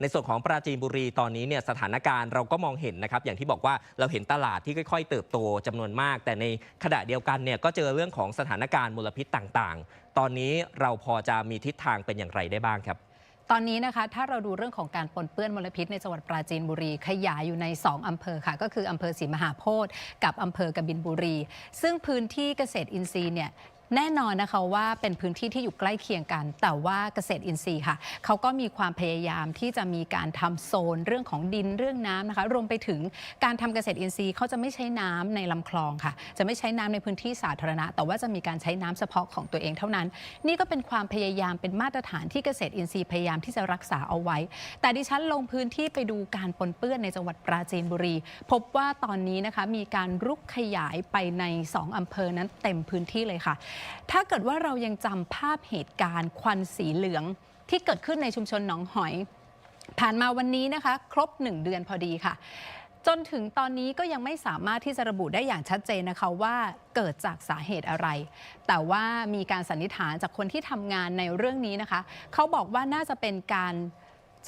ในส่วนของปราจีนบุรีตอนนี้เนี่ยสถานการณ์เราก็มองเห็นนะครับอย่างที่บอกว่าเราเห็นตลาดที่ค่อย ๆ เติบโตจำนวนมาก แต่ในขณะเดียวกันเนี่ยก็เจอเรื่องของสถานการณ์มลพิษต่างๆ ตอนนี้เราพอจะมีทิศทางเป็นอย่างไรได้บ้างครับตอนนี้นะคะถ้าเราดูเรื่องของการปนเปื้อนมลพิษในจังหวัดปราจีนบุรี ขยายอยู่ใน 2อำเภอค่ะ ก็คืออำเภอศรีมหาโพธิ์กับอำเภอกบินบุรี ซึ่งพื้นที่เกษตรอินทรีย์เนี่ย แน่นอนนะคะว่าเป็นพื้นที่ที่อยู่ใกล้เคียงกัน แต่ว่าเกษตรอินทรีย์ค่ะเขาก็มีความพยายามที่จะมีการทำโซนเรื่องของดินเรื่องน้ำนะคะรวมไปถึงการทำเกษตรอินทรีย์เขาจะไม่ใช้น้ำในลำคลองค่ะ จะไม่ใช้น้ำในพื้นที่สาธารณะ แต่ว่าจะมีการใช้น้ำเฉพาะของตัวเองเท่านั้น นี่ก็เป็นความพยายามเป็นมาตรฐานที่เกษตรอินทรีย์พยายามที่จะรักษาเอาไว้ แต่ดิฉันลงพื้นที่ไปดูการปนเปื้อนในจังหวัดปราจีนบุรี พบว่าตอนนี้นะคะมีการรุกขยายไปใน 2อำเภอนั้นเต็มพื้นที่เลยค่ะถ้าเกิดว่าเรายังจำภาพเหตุการณ์ควันสีเหลืองที่เกิดขึ้นในชุมชนหนองหอย ผ่านมาวันนี้นะคะ ครบ 1 เดือนพอดีค่ะ จนถึงตอนนี้ก็ยังไม่สามารถที่จะระบุได้อย่างชัดเจนนะคะว่าเกิดจากสาเหตุอะไร แต่ว่ามีการสันนิษฐานจากคนที่ทำงานในเรื่องนี้นะคะ เขาบอกว่าน่าจะเป็นการ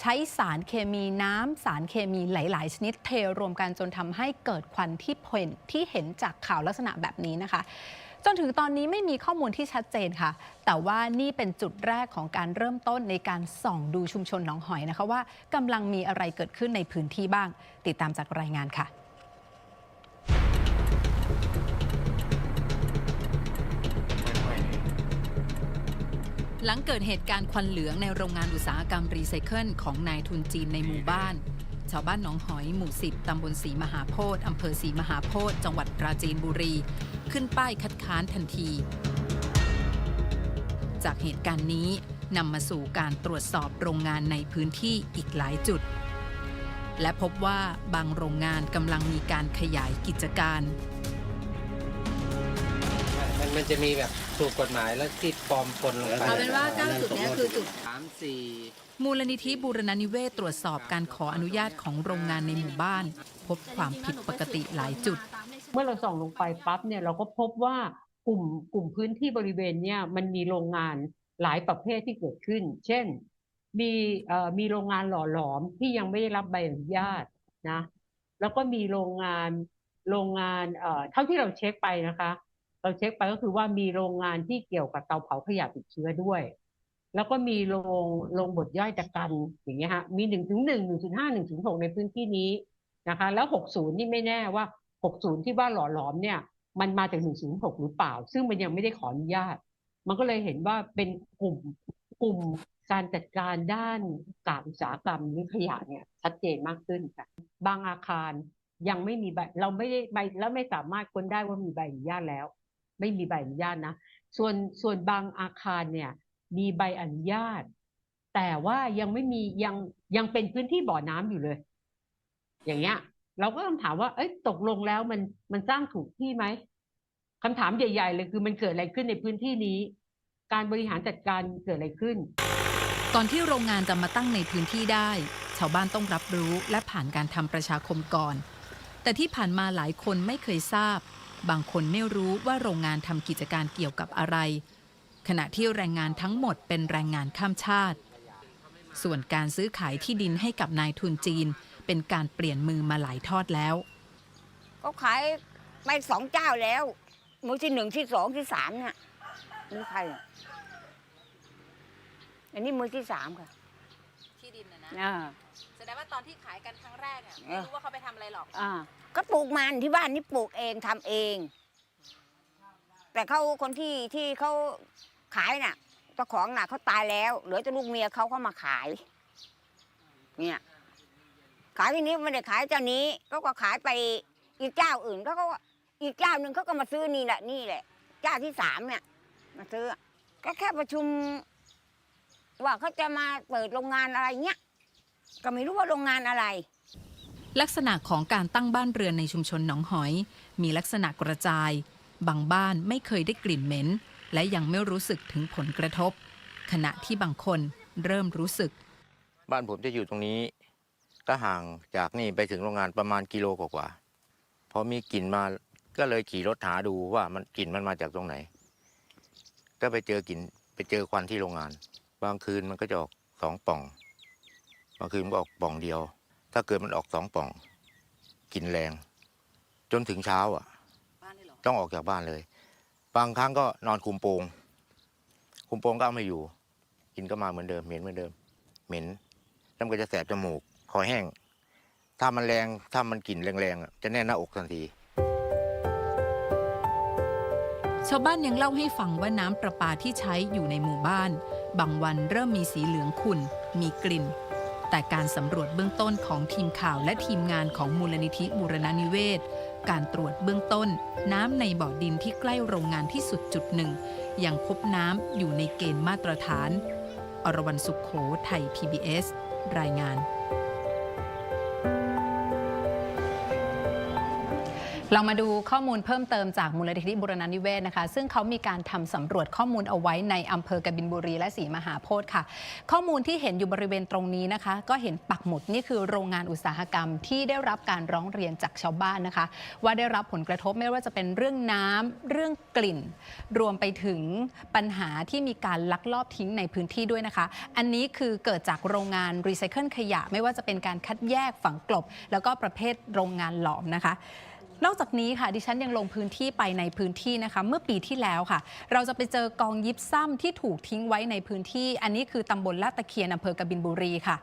ใช้สารเคมีน้ำสารเคมีหลาย ๆ ชนิดเทรวมกันจนทำให้เกิดควันที่เห็นที่เห็นจากข่าวลักษณะแบบนี้นะคะ จนถึงตอนนี้ไม่มีข้อมูลที่ชัดเจนค่ะ แต่ว่านี่เป็นจุดแรกของการเริ่มต้นในการส่องดูชุมชนหนองหอยนะคะว่ากำลังมีอะไรเกิดขึ้นในพื้นที่บ้าง ติดตามจากรายงานค่ะหลังเกิดเหตุการณ์ควันเหลืองในโรงงานอุตสาหกรรมรีไซเคิลของนายทุนจีนในหมู่บ้าน ชาวบ้านหนองหอยหมู่ 10 ตำบลศรีมหาโพธิ์อำเภอศรีมหาโพธิ์จังหวัดปราจีนบุรี ขึ้นป้ายคัดค้านทันที จากเหตุการณ์นี้นำมาสู่การตรวจสอบโรงงานในพื้นที่อีกหลายจุด และพบว่าบางโรงงานกำลังมีการขยายกิจการ มันมันจะมีแบบถูกกฎหมายแล้วที่ปลอมปนลงไปเอาเป็นว่า9จุดเนี้คือจุด สามสี่มูลนิธิบูรณนิเวศตรวจสอบการขออนุญาตของโรงงานในหมู่บ้าน พบความผิดปกติหลายจุด เมื่อเราส่องลงไปปั๊บเนี่ยเราก็พบว่ากลุ่มกลุ่มพื้นที่บริเวณเนี่ยมันมีโรงงานหลายประเภทที่เกิดขึ้น เช่น มีเอ่อมีโรงงานหล่อหลอมที่ยังไม่ได้รับใบอนุญาตนะ แล้วก็มีโรงงานโรงงานเอ่อเท่าที่เราเช็คไปนะคะ เราเช็คไปก็คือว่ามีโรงงานที่เกี่ยวกับเตาเผาขยะติดเชื้อด้วย แล้วก็มีโรงโรงบดย่อยตะกันอย่างเงี้ยฮะมีหนึ่งถึงหนึ่งหนึ่งถึงห้าหนึ่งถึงหกในพื้นที่นี้นะคะ แล้วหกศูนย์นี่ไม่แน่ว่า หกศูนย์ที่ว่าหล่อหลอมเนี่ย มันมาจากหนึ่งศูนย์หกหรือเปล่า ซึ่งมันยังไม่ได้ขออนุญาต มันก็เลยเห็นว่าเป็นกลุ่มกลุ่มการจัดการด้านกากอุตสาหกรรมหรือขยะเนี่ยชัดเจนมากขึ้นค่ะบางอาคารยังไม่มีใบเราไม่ได้ใบแล้วไม่สามารถค้นได้ว่ามีใบอนุญาตแล้ว ไม่มีใบอนุญาตนะส่วนส่วนบางอาคารเนี่ยมีใบอนุญาต แต่ว่ายังไม่มียังยังเป็นพื้นที่บ่อน้ำอยู่เลย อย่างเงี้ย เราก็ต้องถามว่าเอ้ยตกลงแล้วมันมันสร้างถูกที่ไหมคำถามใหญ่ ๆ เลยคือมันเกิดอะไรขึ้นในพื้นที่นี้ การบริหารจัดการเกิดอะไรขึ้น ก่อนที่โรงงานจะมาตั้งในพื้นที่ได้ ชาวบ้านต้องรับรู้และผ่านการทำประชาคมก่อน แต่ที่ผ่านมาหลายคนไม่เคยทราบ บางคนไม่รู้ว่าโรงงานทำกิจการเกี่ยวกับอะไร ขณะที่แรงงานทั้งหมดเป็นแรงงานข้ามชาติ ส่วนการซื้อขายที่ดินให้กับนายทุนจีน เป็นการเปลี่ยนมือมาหลายทอดแล้ว ก็ขายไปสองเจ้าแล้ว มือที่หนึ่งที่สองที่สามเนี่ยมือใครอะอันนี้มือที่สามค่ะที่ดินนะนะอ่า แสดงว่าตอนที่ขายกันครั้งแรกอะไม่รู้ว่าเขาไปทำอะไรหรอก อ่าก็ปลูกมันที่บ้านนี่ปลูกเองทำเอง แต่เขาคนที่ที่เขาขายน่ะเจ้าของน่ะเขาตายแล้ว เหลือแต่ลูกเมียเขาเขามาขาย เนี่ย ขายที่นี้ไม่ได้ขายเจ้านี้เขาก็ขายไปอีกเจ้าอื่นเขาก็อีกเจ้าหนึ่งเขาก็มาซื้อนี่แหละนี่แหละ เจ้าที่สามเนี่ย มาซื้อ ก็แค่ประชุม ว่าเขาจะมาเปิดโรงงานอะไรเงี้ยก็ไม่รู้ว่าโรงงานอะไร ลักษณะของการตั้งบ้านเรือนในชุมชนหนองหอย มีลักษณะกระจาย บางบ้านไม่เคยได้กลิ่นเหม็น และยังไม่รู้สึกถึงผลกระทบ ขณะที่บางคนเริ่มรู้สึก บ้านผมจะอยู่ตรงนี้ ก็ห่างจากนี่ไปถึงโรงงานประมาณกิโลกว่าๆพอมีกลิ่นมาก็เลยขี่รถหาดูว่ามันกลิ่นมันมาจากตรงไหน ก็ไปเจอกลิ่นไปเจอควันที่โรงงาน บางคืนมันก็จะออกสองป่อง บางคืนมันก็ออกป่องเดียว ถ้าเกิดมันออกสองป่องกลินแรง จนถึงเช้าอะ ต้องออกจากบ้านเลย บางครั้งก็นอนคุมโปง คุมโปงก็เอาไม่อยู่กลินก็มาเหมือนเดิมเหม็นเหมือนเดิม เหม็นแล้วมันก็จะแสบจมูก คอแห้ง ถ้ามันแรง ถ้ามันกลิ่นแรงๆจะแน่นหน้าอกทันที ชาวบ้านยังเล่าให้ฟังว่าน้ำประปาที่ใช้อยู่ในหมู่บ้าน บางวันเริ่มมีสีเหลืองขุ่น มีกลิ่น แต่การสำรวจเบื้องต้นของทีมข่าวและทีมงานของมูลนิธิบูรณนิเวศ การตรวจเบื้องต้น น้ำในบ่อดินที่ใกล้โรงงานที่สุดจุดหนึ่งยังพบน้ำอยู่ในเกณฑ์มาตรฐาน อรวรรณสุขโขไทย PBS รายงาน เรามาดูข้อมูลเพิ่มเติมจากมูลนิธิบุรณนิเวศนะคะ ซึ่งเขามีการทำสำรวจข้อมูลเอาไว้ในอำเภอกบินบุรีและศรีมหาโพธิ์ค่ะ ข้อมูลที่เห็นอยู่บริเวณตรงนี้นะคะ ก็เห็นปักหมุดนี่คือโรงงานอุตสาหกรรมที่ได้รับการร้องเรียนจากชาวบ้านนะคะ ว่าได้รับผลกระทบไม่ว่าจะเป็นเรื่องน้ำเรื่องกลิ่น รวมไปถึงปัญหาที่มีการลักลอบทิ้งในพื้นที่ด้วยนะคะ อันนี้คือเกิดจากโรงงานรีไซเคิลขยะ ไม่ว่าจะเป็นการคัดแยกฝังกลบ แล้วก็ประเภทโรงงานหลอมนะคะ นอกจากนี้ค่ะดิฉันยังลงพื้นที่ไปในพื้นที่นะคะ เมื่อปีที่แล้วค่ะ เราจะไปเจอกองยิบซ้ำที่ถูกทิ้งไว้ในพื้นที่ อันนี้คือตำบลลาดตะเคียนอำเภอกบินบุรีค่ะ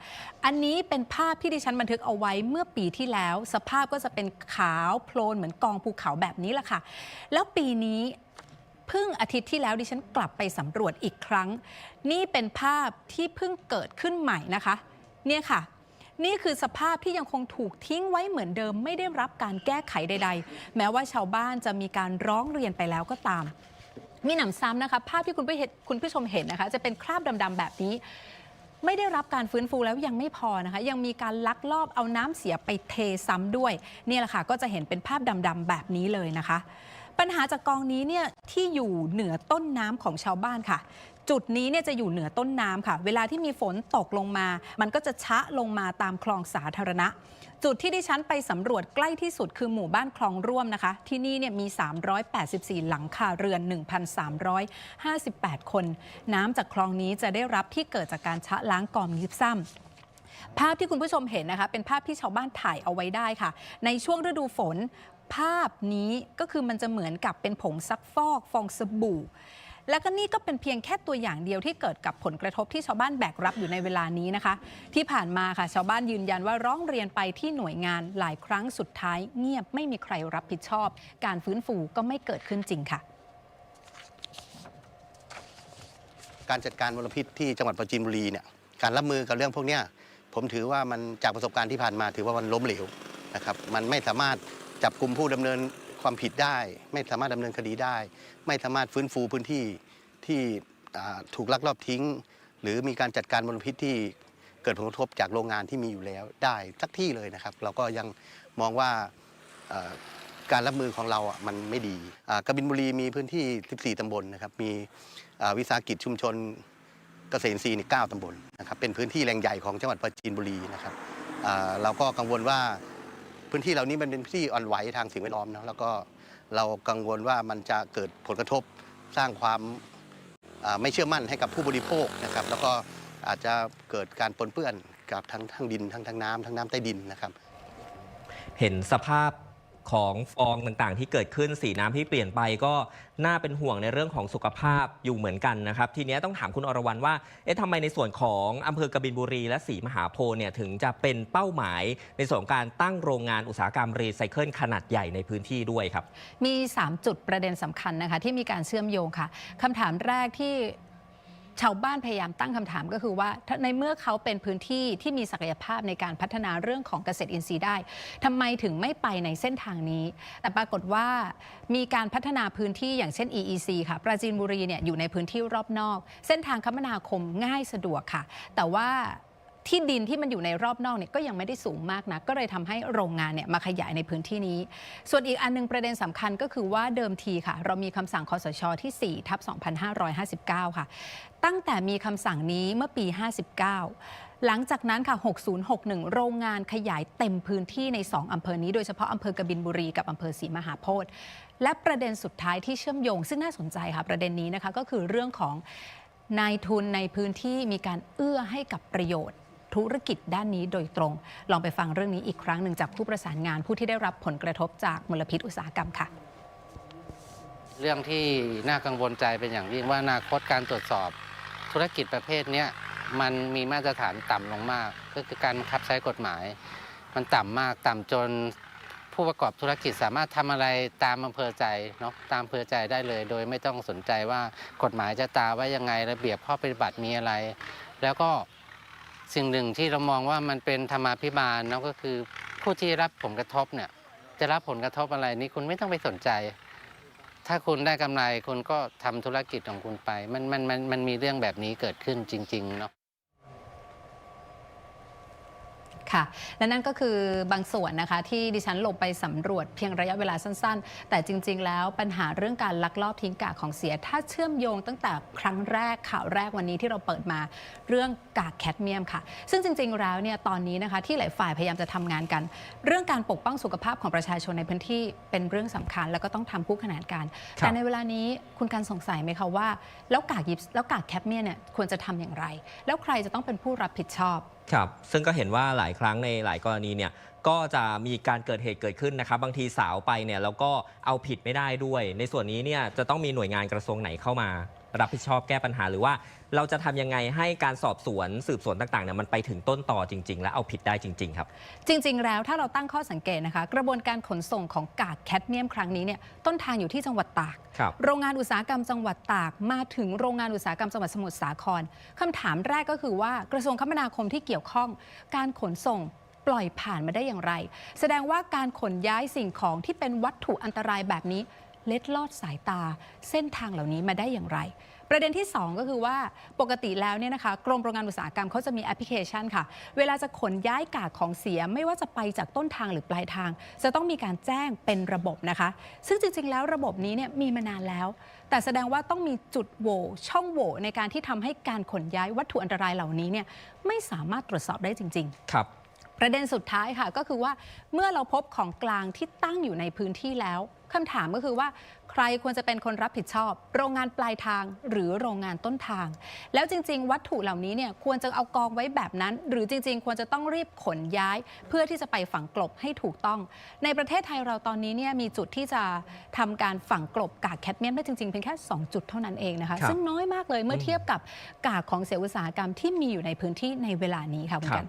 อันนี้เป็นภาพที่ดิฉันบันทึกเอาไว้เมื่อปีที่แล้ว สภาพก็จะเป็นขาวโพลนเหมือนกองภูเขาแบบนี้แหละค่ะ แล้วปีนี้เพิ่งอาทิตย์ที่แล้วดิฉันกลับไปสำรวจอีกครั้ง นี่เป็นภาพที่เพิ่งเกิดขึ้นใหม่นะคะ เนี่ยค่ะ นี่คือสภาพที่ยังคงถูกทิ้งไว้เหมือนเดิมไม่ได้รับการแก้ไขใด ๆ แม้ว่าชาวบ้านจะมีการร้องเรียนไปแล้วก็ตาม มีหนำซ้ำนะคะภาพที่คุณผู้เห็นคุณผู้ชมเห็นนะคะ จะเป็นคราบดำๆแบบนี้ ไม่ได้รับการฟื้นฟูแล้วยังไม่พอนะคะ ยังมีการลักลอบเอาน้ำเสียไปเทซ้ำด้วยนี่แหละค่ะก็จะเห็นเป็นภาพดำๆแบบนี้เลยนะคะปัญหาจากกองนี้เนี่ยที่อยู่เหนือต้นน้ำของชาวบ้านค่ะ จุดนี้เนี่ยจะอยู่เหนือต้นน้ำค่ะ เวลาที่มีฝนตกลงมา มันก็จะชะลงมาตามคลองสาธารณะ จุดที่ดิฉันไปสำรวจใกล้ที่สุดคือหมู่บ้านคลองร่วมนะคะ ที่นี่เนี่ยมี 384 หลังคาเรือน 1,358 คน น้ำจากคลองนี้จะได้รับที่เกิดจากการชะล้างกองยิบซ้ำภาพที่คุณผู้ชมเห็นนะคะเป็นภาพที่ชาวบ้านถ่ายเอาไว้ได้ค่ะ ในช่วงฤดูฝน ภาพนี้ก็คือมันจะเหมือนกับเป็นผงซักฟอกฟองสบู่ แล้วก็นี่ก็เป็นเพียงแค่ตัวอย่างเดียวที่เกิดกับผลกระทบที่ชาวบ้านแบกรับอยู่ในเวลานี้นะคะ ที่ผ่านมาค่ะชาวบ้านยืนยันว่าร้องเรียนไปที่หน่วยงานหลายครั้งสุดท้ายเงียบไม่มีใครรับผิดชอบ การฟื้นฟูก็ไม่เกิดขึ้นจริงค่ะการจัดการมลพิษที่จังหวัดปราจีนบุรีเนี่ยการรับมือกับเรื่องพวกนี้ผมถือว่ามันจากประสบการณ์ที่ผ่านมาถือว่ามันล้มเหลวนะครับมันไม่สามารถจับกลุ่มผู้ดำเนิน ความผิดได้ ไม่สามารถดำเนินคดีได้ ไม่สามารถฟื้นฟูพื้นที่ที่ถูกลักลอบทิ้ง หรือมีการจัดการมลพิษที่เกิดผลกระทบจากโรงงานที่มีอยู่แล้วได้สักที่เลยนะครับ เราก็ยังมองว่าการรับมือของเราอะมันไม่ดีอ่ากบินบุรีมีพื้นที่ 14 ตำบลนะครับ มีวิสาหกิจชุมชนเกษตรอินทรีย์9ตำบลนะครับ เป็นพื้นที่แหล่งใหญ่ของจังหวัดปราจีนบุรีนะครับเราก็กังวลว่า พื้นที่เหล่านี้มันเป็นพื้นที่อ่อนไหวทางสิ่งแวดล้อมนะแล้วก็เรากังวลว่ามันจะเกิดผลกระทบสร้างความไม่เชื่อมั่นให้กับผู้บริโภคนะครับ แล้วก็อาจจะเกิดการปนเปื้อนกับทั้งทั้งดินทั้งทั้งน้ำทั้งน้ำใต้ดินนะครับ เห็นสภาพ ของฟองต่างๆ ที่เกิดขึ้นสีน้ำที่เปลี่ยนไปก็น่าเป็นห่วงในเรื่องของสุขภาพอยู่เหมือนกันนะครับ ทีนี้ต้องถามคุณอรวรรณว่าเอ๊ะทำไมในส่วนของอำเภอกบินบุรีและศรีมหาโพธิ์เนี่ยถึงจะเป็นเป้าหมายในส่วนของการตั้งโรงงานอุตสาหกรรมรีไซเคิลขนาดใหญ่ในพื้นที่ด้วยครับ มี 3 จุดประเด็นสำคัญนะคะที่มีการเชื่อมโยงค่ะคำถามแรกที่ ชาวบ้านพยายามตั้งคำถามก็คือว่าในเมื่อเขาเป็นพื้นที่ที่มีศักยภาพในการพัฒนาเรื่องของเกษตรอินทรีย์ได้ทำไมถึงไม่ไปในเส้นทางนี้ แต่ปรากฏว่ามีการพัฒนาพื้นที่อย่างเช่น EEC ค่ะปราจีนบุรีเนี่ยอยู่ในพื้นที่รอบนอก เส้นทางคมนาคมง่ายสะดวกค่ะ แต่ว่า ที่ดินที่มันอยู่ในรอบนอกเนี่ยก็ยังไม่ได้สูงมากนะก็เลยทำให้โรงงานเนี่ยมาขยายในพื้นที่นี้ ส่วนอีกอันหนึงประเด็นสำคัญก็คือว่าเดิมทีค่ะ เรามีคำสั่งคอสชที่4ทับ2559 ค่ะ ตั้งแต่มีคำสั่งนี้เมื่อปี 59 หลังจากนั้นค่ะ 6061 โรงงานขยายเต็มพื้นที่ใน 2อำเภอนี้โดยเฉพาะอำเภอกบินบุรีกับอำเภอศรีมหาโพธิ์และประเด็นสุดท้ายที่เชื่อมโยง ซึ่งน่าสนใจค่ะประเด็นนี้นะคะก็คือเรื่องของนายทุนในพื้นที่มีการเอื้อให้กับประโยชน์ ธุรกิจด้านนี้โดยตรง ลองไปฟังเรื่องนี้อีกครั้งหนึ่งจากผู้ประสานงานผู้ที่ได้รับผลกระทบจากมลพิษอุตสาหกรรมค่ะ เรื่องที่น่ากังวลใจเป็นอย่างยิ่งว่าอนาคตการตรวจสอบธุรกิจประเภทนี้มันมีมาตรฐานต่ำลงมาก ก็คือการบังคับใช้กฎหมาย มันต่ำมากต่ำจนผู้ประกอบธุรกิจสามารถทำอะไรตามอำเภอใจเนาะตามอำเภอใจได้เลย โดยไม่ต้องสนใจว่ากฎหมายจะตาว่ายังไงระเบียบข้อปฏิบัติมีอะไร แล้วก็ สิ่งหนึ่งที่เรามองว่ามันเป็นธรรมาภิบาลเนาะก็คือผู้ที่รับผลกระทบเนี่ยจะรับผลกระทบอะไรนี่คุณไม่ต้องไปสนใจ ถ้าคุณได้กำไรคุณก็ทำธุรกิจของคุณไป มันมันมันมันมีเรื่องแบบนี้เกิดขึ้นจริง ๆ เนาะ ค่ะ และนั่นก็คือบางส่วนนะคะที่ดิฉันลงไปสำรวจเพียงระยะเวลาสั้น ๆ แต่จริง ๆ แล้วปัญหาเรื่องการลักลอบทิ้งกากของเสีย ถ้าเชื่อมโยงตั้งแต่ครั้งแรกข่าวแรกวันนี้ที่เราเปิดมาเรื่องกากแคดเมียมค่ะ ซึ่งจริง ๆ แล้วเนี่ยตอนนี้นะคะที่หลายฝ่ายพยายามจะทำงานกัน เรื่องการปกป้องสุขภาพของประชาชนในพื้นที่เป็นเรื่องสำคัญ แล้วก็ต้องทำคู่ขนานกันครับแต่ในเวลานี้คุณการสงสัยไหมคะว่า แล้วกากยิปส์แล้วกากแคดเมียมเนี่ยควรจะทำอย่างไร แล้วใครจะต้องเป็นผู้รับผิดชอบ ครับซึ่งก็เห็นว่าหลายครั้งในหลายกรณีเนี่ยก็จะมีการเกิดเหตุเกิดขึ้นนะครับ บางทีสาวไปเนี่ยแล้วก็เอาผิดไม่ได้ด้วย ในส่วนนี้เนี่ยจะต้องมีหน่วยงานกระทรวงไหนเข้ามา รับผิดชอบแก้ปัญหาหรือว่า เราจะทำยังไงให้การสอบสวนสืบสวนต่างๆเนี่ยมันไปถึงต้นต่อจริง ๆ และเอาผิดได้จริง ๆ ครับ จริง ๆ แล้วถ้าเราตั้งข้อสังเกตนะคะ กระบวนการขนส่งของกากแคดเมียมครั้งนี้เนี่ยต้นทางอยู่ที่จังหวัดตาก ครับ โรงงานอุตสาหกรรมจังหวัดตาก มาถึงโรงงานอุตสาหกรรมจังหวัดสมุทรสาครคำถามแรกก็คือว่ากระทรวงคมนาคมที่เกี่ยวข้อง การขนส่งปล่อยผ่านมาได้อย่างไร แสดงว่าการขนย้ายสิ่งของที่เป็นวัตถุอันตรายแบบนี้ เล็ดลอดสายตาเส้นทางเหล่านี้มาได้อย่างไร ประเด็นที่ 2 ก็คือว่าปกติแล้วเนี่ยนะคะกรมโรงงานอุตสาหกรรมเขาจะมีแอปพลิเคชันค่ะ เวลาจะขนย้ายกากของเสียไม่ว่าจะไปจากต้นทางหรือปลายทาง จะต้องมีการแจ้งเป็นระบบนะคะ ซึ่งจริงๆ แล้วระบบนี้เนี่ยมีมานานแล้ว แต่แสดงว่าต้องมีจุดโหว่ช่องโหว่ในการที่ทำให้การขนย้ายวัตถุอันตรายเหล่านี้เนี่ยไม่สามารถตรวจสอบได้จริง ๆ ครับประเด็นสุดท้ายค่ะก็คือว่าเมื่อเราพบของกลางที่ตั้งอยู่ในพื้นที่แล้ว คำถามก็คือว่า ใครควรจะเป็นคนรับผิดชอบ โรงงานปลายทางหรือโรงงานต้นทาง แล้วจริง ๆ วัตถุเหล่านี้เนี่ยควรจะเอากองไว้แบบนั้น หรือจริง ๆ ควรจะต้องรีบขนย้าย เพื่อที่จะไปฝังกลบให้ถูกต้อง ในประเทศไทยเราตอนนี้เนี่ยมีจุดที่จะทำการฝังกลบกากแคดเมียมได้จริงๆเพียงแค่ 2 จุดเท่านั้นเองนะคะครับซึ่งน้อยมากเลยเมื่อเทียบกับกากของเสียอุตสาหกรรมที่มีอยู่ในพื้นที่ในเวลานี้ค่ะคุณครักับน